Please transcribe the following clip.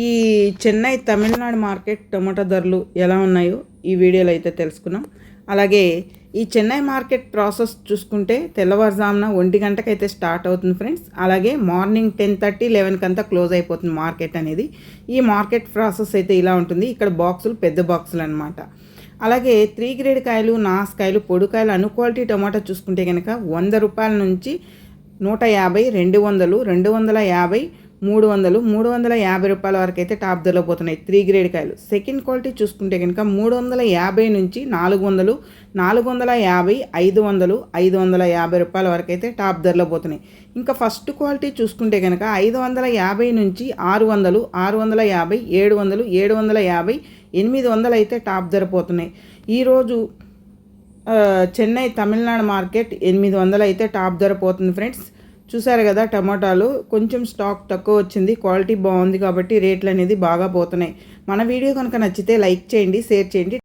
ఈ Chennai Tamil Nadu market tomato ధరలు ఎలా ఉన్నాయో ఈ వీడియోలో అయితే తెలుసుకున్నాం. అలాగే ఈ చెన్నై మార్కెట్ ప్రాసెస్ చూసుకుంటే తెల్లవారుజామున ఒంటి గంటకైతే స్టార్ట్ అవుతుంది ఫ్రెండ్స్. అలాగే మార్నింగ్ టెన్ థర్టీ లెవెన్కి అంతా క్లోజ్ అయిపోతుంది మార్కెట్ అనేది. ఈ మార్కెట్ ప్రాసెస్ అయితే ఇలా ఉంటుంది. ఇక్కడ బాక్సులు పెద్ద బాక్సులు అనమాట అలాగే త్రీ గ్రేడ్ కాయలు నాసుకాయలు పొడికాయలు అను క్వాలిటీ టమాటా చూసుకుంటే కనుక వంద రూపాయల నుంచి నూట యాభై రెండు వందలు రెండు వందల యాభై మూడు వందలు మూడు వందల యాభై రూపాయల వరకు అయితే టాప్ ధరలో పోతున్నాయి. త్రీ గ్రేడ్ కాయలు. సెకండ్ క్వాలిటీ చూసుకుంటే కనుక మూడు వందల యాభై నుంచి నాలుగు వందలు నాలుగు వందల యాభై ఐదు వందలు ఐదు వందల యాభై రూపాయల వరకు అయితే టాప్ ధరలో పోతున్నాయి. ఇంకా ఫస్ట్ క్వాలిటీ చూసుకుంటే కనుక ఐదు వందల యాభై నుంచి ఆరు వందలు ఆరు వందల యాభై ఏడు వందలు ఏడు వందల యాభై ఎనిమిది వందలు అయితే టాప్ ధర పోతున్నాయి. ఈరోజు చెన్నై తమిళనాడు మార్కెట్ ఎనిమిది వందలు అయితే టాప్ ధర పోతుంది ఫ్రెండ్స్. చూసారు కదా టమాటాలు? కొంచెం స్టాక్ తక్కువ వచ్చింది క్వాలిటీ బాగుంది కాబట్టి రేట్లు అనేది బాగా పోతున్నాయి. మన వీడియో కనుక నచ్చితే లైక్ చేయండి షేర్ చేయండి.